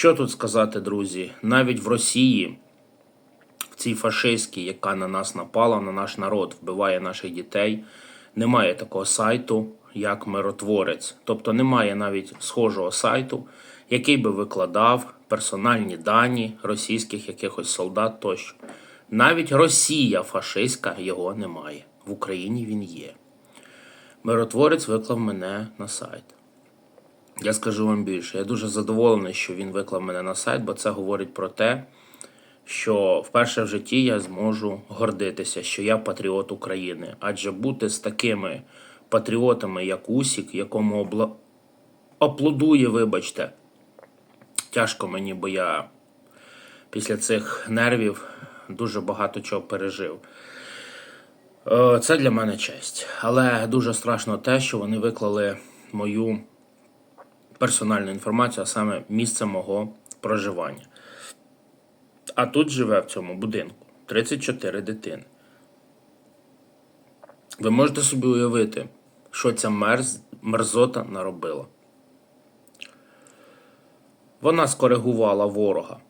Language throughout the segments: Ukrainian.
Що тут сказати, друзі? Навіть в Росії, в цій фашистській, яка на нас напала, на наш народ, вбиває наших дітей, немає такого сайту, як миротворець. Тобто немає навіть схожого сайту, який би викладав персональні дані російських якихось солдат тощо. Навіть Росія фашистська його немає. В Україні він є. Миротворець виклав мене на сайт. Я скажу вам більше. Я дуже задоволений, що він виклав мене на сайт, бо це говорить про те, що вперше в житті я зможу гордитися, що я патріот України. Адже бути з такими патріотами, як Усік, якому обла... аплодує, вибачте, тяжко мені, бо я після цих нервів дуже багато чого пережив. Е, Це для мене честь. Але дуже страшно те, що вони виклали мою персональну інформацію, а саме місце мого проживання. А тут живе в цьому будинку 34 дитини. Ви можете собі уявити, що ця мерз... мерзота наробила. Вона скоригувала ворога,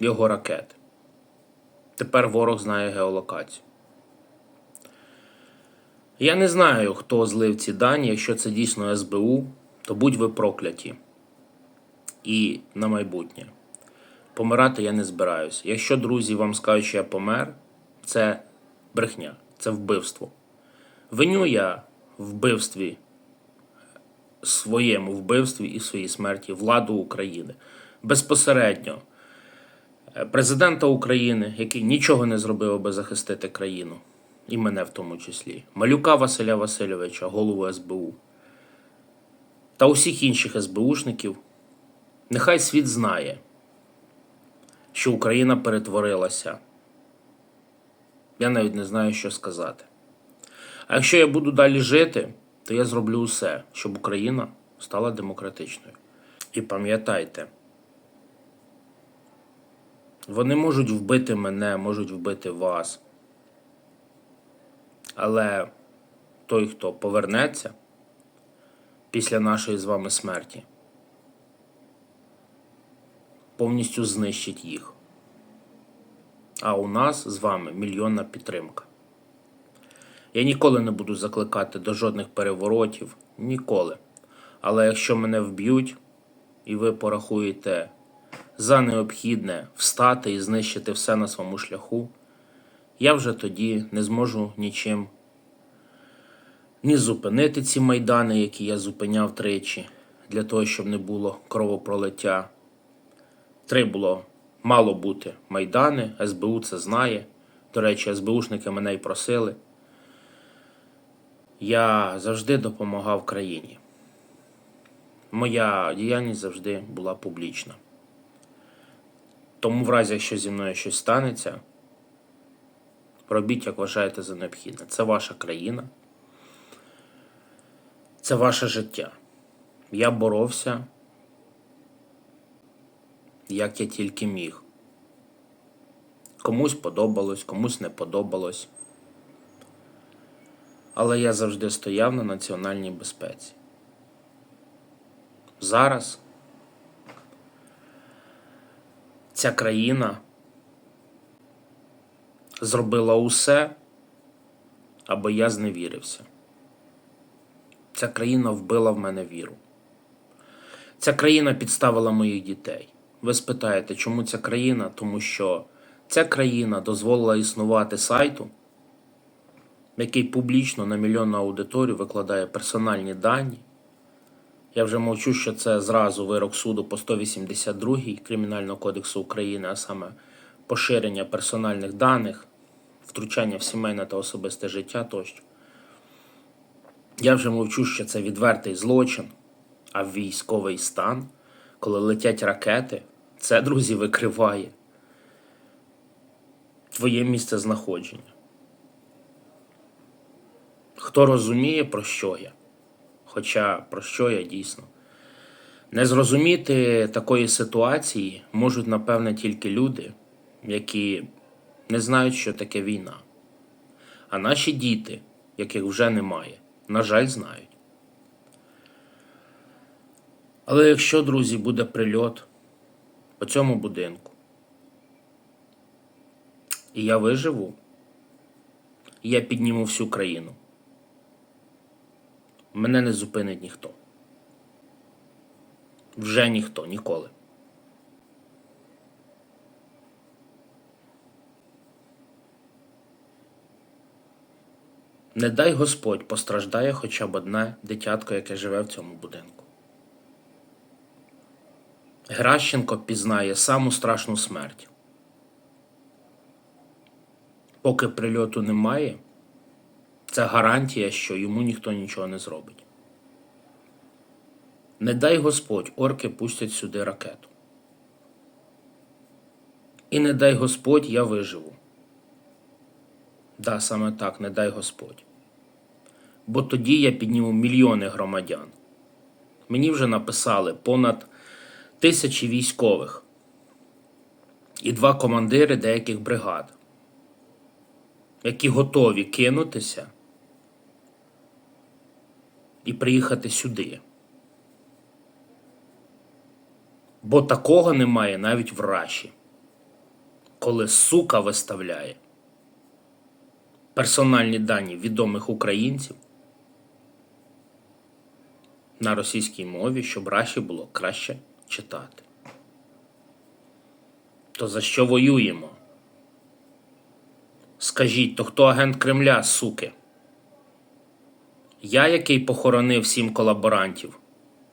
його ракети. Тепер ворог знає геолокацію. Я не знаю, хто злив ці дані. Якщо це дійсно СБУ, то будь ви прокляті. І на майбутнє. Помирати я не збираюся. Якщо друзі вам скажуть, що я помер, це брехня, це вбивство. Виню я вбивстві, своєму вбивстві і своїй смерті владу України. Безпосередньо е, президента України, який нічого не зробив, аби захистити країну, і мене в тому числі, малюка Василя Васильовича, голову СБУ та усіх інших СБУшників. Нехай світ знає, що Україна перетворилася. Я навіть не знаю, що сказати. А якщо я буду далі жити, то я зроблю усе, щоб Україна стала демократичною. І пам'ятайте, вони можуть вбити мене, можуть вбити вас. Але той, хто повернеться після нашої з вами смерті, повністю знищить їх. А у нас з вами мільйонна підтримка. Я ніколи не буду закликати до жодних переворотів. Ніколи. Але якщо мене вб'ють, і ви порахуєте за необхідне встати і знищити все на своєму шляху, я вже тоді не зможу нічим ні зупинити ці майдани, які я зупиняв тричі, для того, щоб не було кровопролиття. Три було мало бути майдани, СБУ це знає. До речі, СБУшники мене й просили. Я завжди допомагав країні. Моя діяльність завжди була публічна. Тому, в разі, якщо зі мною щось станеться, робіть, як вважаєте за необхідне. Це ваша країна, це ваше життя. Я боровся, як я тільки міг. Комусь подобалось, комусь не подобалось. Але я завжди стояв на національній безпеці. Зараз ця країна зробила усе, аби я зневірився. Ця країна вбила в мене віру. Ця країна підставила моїх дітей. Ви спитаєте, чому ця країна? Тому що ця країна дозволила існувати сайту, який публічно на мільйонну аудиторію викладає персональні дані. Я вже мовчу, що це зразу вирок суду по 182 Кримінального кодексу України, а саме поширення персональних даних, втручання в сімейне та особисте життя тощо. Я вже мовчу, що це відвертий злочин, а військовий стан, коли летять ракети, це, друзі, викриває твоє місце знаходження. Хто розуміє, про що я? Хоча про що я дійсно. Не зрозуміти такої ситуації можуть, напевне, тільки люди, які не знають, що таке війна. А наші діти, яких вже немає, на жаль, знають. Але якщо, друзі, буде прильот, у цьому будинку. І я виживу, і я підніму всю країну. Мене не зупинить ніхто. Вже ніхто, ніколи. Не дай Господь постраждає хоча б одне дитятко, яке живе в цьому будинку. Гращенко пізнає саму страшну смерть. Поки прильоту немає, це гарантія, що йому ніхто нічого не зробить. Не дай Господь, орки пустять сюди ракету. І не дай Господь, я виживу. Да, саме так, не дай Господь. Бо тоді я підніму мільйони громадян. Мені вже написали понад тисячі військових і два командири деяких бригад, які готові кинутися і приїхати сюди. Бо такого немає навіть в Раші, коли сука виставляє персональні дані відомих українців на російській мові, щоб Раші було краще читати. То за що воюємо? Скажіть, то хто агент Кремля, суки? Я, який похоронив сім колаборантів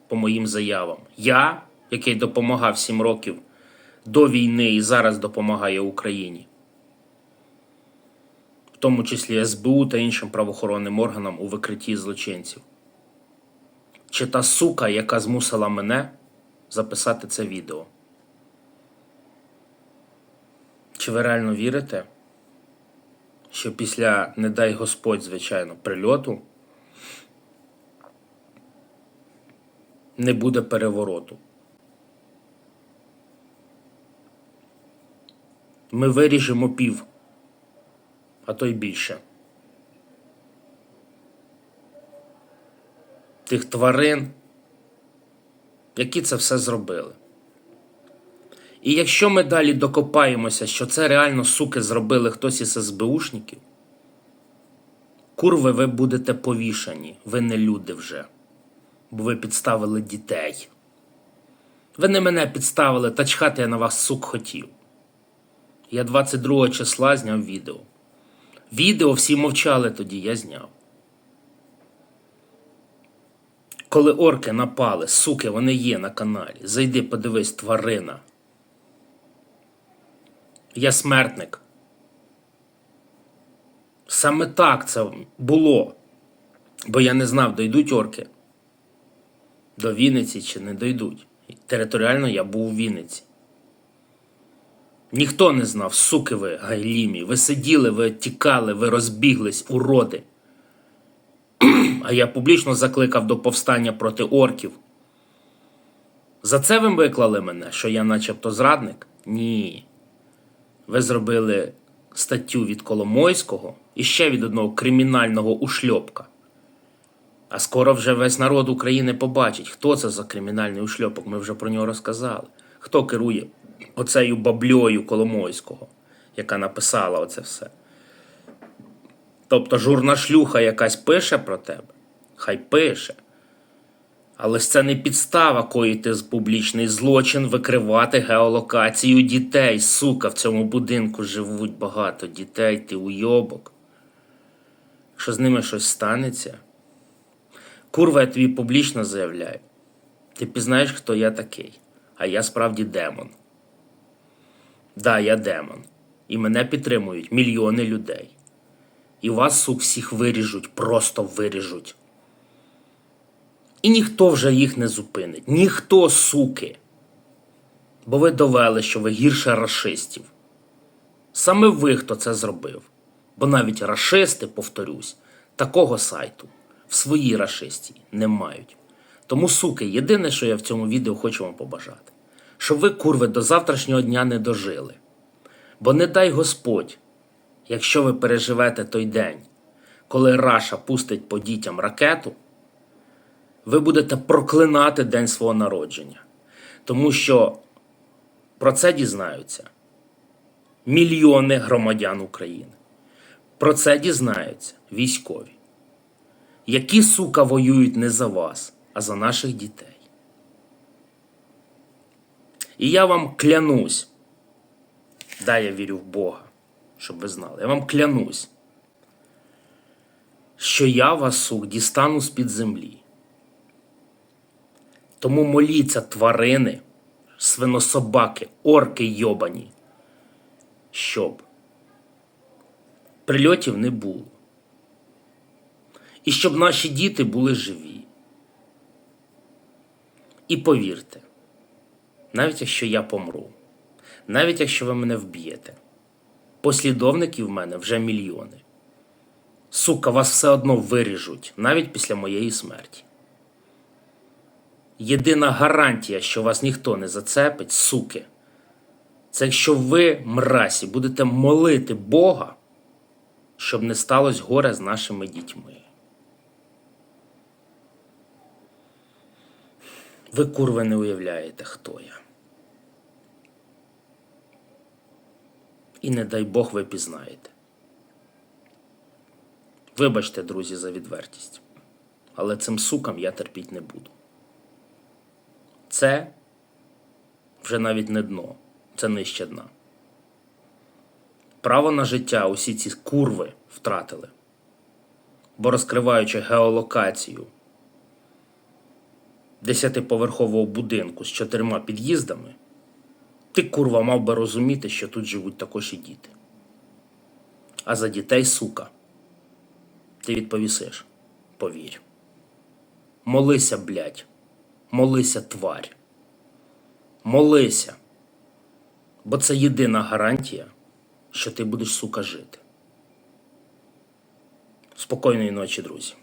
по моїм заявам. Я, який допомагав сім років до війни і зараз допомагає Україні тому числі СБУ та іншим правоохоронним органам у викритті злочинців. Чи та сука, яка змусила мене записати це відео? Чи ви реально вірите, що після, не дай Господь, звичайно, прильоту не буде перевороту? Ми виріжемо пів а то й більше. Тих тварин, які це все зробили. І якщо ми далі докопаємося, що це реально суки зробили хтось із СБУшників, курви, ви будете повішані, ви не люди вже, бо ви підставили дітей. Ви не мене підставили, та чхати я на вас сук хотів. Я 22 числа зняв відео. Відео всі мовчали тоді, я зняв. Коли орки напали, суки, вони є на каналі. Зайди, подивись, тварина. Я смертник. Саме так це було. Бо я не знав, дойдуть орки до Вінниці чи не дойдуть. Територіально я був у Вінниці. Ніхто не знав, суки ви, гайлімі. Ви сиділи, ви тікали, ви розбіглись, уроди. А я публічно закликав до повстання проти орків. За це ви виклали мене, що я начебто зрадник? Ні. Ви зробили статтю від Коломойського і ще від одного кримінального ушльопка. А скоро вже весь народ України побачить, хто це за кримінальний ушльопок. Ми вже про нього розказали. Хто керує оцею бабльою Коломойського, яка написала оце все. Тобто журна шлюха якась пише про тебе, хай пише. Але ж це не підстава коїти з публічний злочин, викривати геолокацію дітей. Сука, в цьому будинку живуть багато дітей, ти уйобок. Що з ними щось станеться? Курва, я тобі публічно заявляю. Ти пізнаєш, хто я такий, а я справді демон. Да, я демон. І мене підтримують мільйони людей. І вас, сук, всіх виріжуть, просто виріжуть. І ніхто вже їх не зупинить. Ніхто, суки. Бо ви довели, що ви гірше рашистів. Саме ви, хто це зробив. Бо навіть рашисти, повторюсь, такого сайту в своїй рашисті не мають. Тому, суки, єдине, що я в цьому відео хочу вам побажати щоб ви, курви, до завтрашнього дня не дожили. Бо не дай Господь, якщо ви переживете той день, коли Раша пустить по дітям ракету, ви будете проклинати день свого народження. Тому що Про це дізнаються мільйони громадян України. Про це дізнаються військові, які сука воюють не за вас, а за наших дітей. І я вам клянусь, да, я вірю в Бога, щоб ви знали. Я вам клянусь, що я вас, сук, дістану з-під землі. Тому моліться, тварини, свинособаки, орки йобані, щоб прильотів не було. І щоб наші діти були живі. І повірте, навіть якщо я помру, навіть якщо ви мене вб'єте, послідовників в мене вже мільйони. Сука, вас все одно виріжуть, навіть після моєї смерті. Єдина гарантія, що вас ніхто не зацепить, суки, це якщо ви, мразі, будете молити Бога, щоб не сталося горе з нашими дітьми. Ви, курви, не уявляєте, хто я. І не дай Бог ви пізнаєте. Вибачте, друзі, за відвертість. Але цим сукам я терпіть не буду. Це вже навіть не дно, це нижче дна. Право на життя усі ці курви втратили. Бо розкриваючи геолокацію десятиповерхового будинку з чотирма під'їздами, ти, курва, мав би розуміти, що тут живуть також і діти. А за дітей, сука, ти відповісиш, повір. Молися, блядь, молися, тварь. Молися. Бо це єдина гарантія, що ти будеш, сука, жити. Спокійної ночі, друзі.